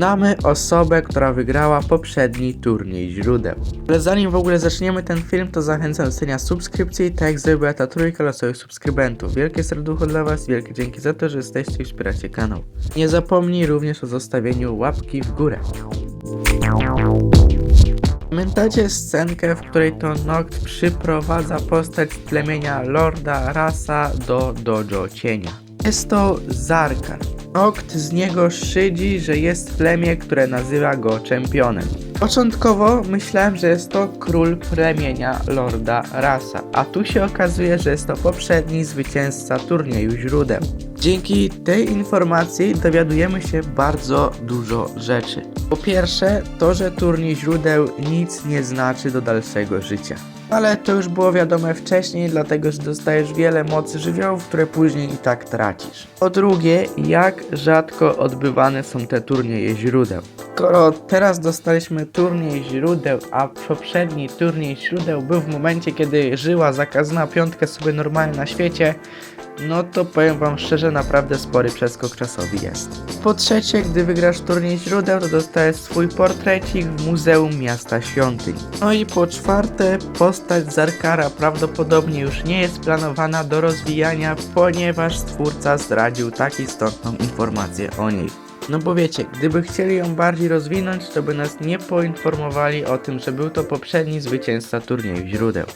Znamy osobę, która wygrała poprzedni turniej źródeł. Ale zanim w ogóle zaczniemy ten film, to zachęcam do zostawienia subskrypcji, tak jak zrobiła ta trójka losowych subskrybentów. Wielkie serducho dla Was, wielkie dzięki za to, że jesteście i wspieracie kanał. Nie zapomnij również o zostawieniu łapki w górę. Pamiętacie scenkę, w której to Noct przyprowadza postać plemienia Lorda Rasa do Dojo Cienia? Jest to Zarkar. Noct z niego szydzi, że jest plemię, które nazywa go czempionem. Początkowo myślałem, że jest to król plemienia Lorda Rasa, a tu się okazuje, że jest to poprzedni zwycięzca turnieju źródeł. Dzięki tej informacji dowiadujemy się bardzo dużo rzeczy. Po pierwsze, to, że turniej źródeł nic nie znaczy do dalszego życia. Ale to już było wiadome wcześniej, dlatego że dostajesz wiele mocy żywiołów, które później i tak tracisz. Po drugie, jak rzadko odbywane są te turnieje źródeł. Skoro teraz dostaliśmy turniej źródeł, a poprzedni turniej źródeł był w momencie, kiedy żyła zakazana piątka sobie normalnie na świecie, no to powiem wam szczerze, naprawdę spory przeskok czasowy jest. Po trzecie, gdy wygrasz turniej źródeł, to dostajesz swój portrecik w Muzeum Miasta Świątyń. No i po czwarte, postać Zarkara prawdopodobnie już nie jest planowana do rozwijania, ponieważ stwórca zdradził tak istotną informację o niej. No bo wiecie, gdyby chcieli ją bardziej rozwinąć, to by nas nie poinformowali o tym, że był to poprzedni zwycięzca turnieju źródeł.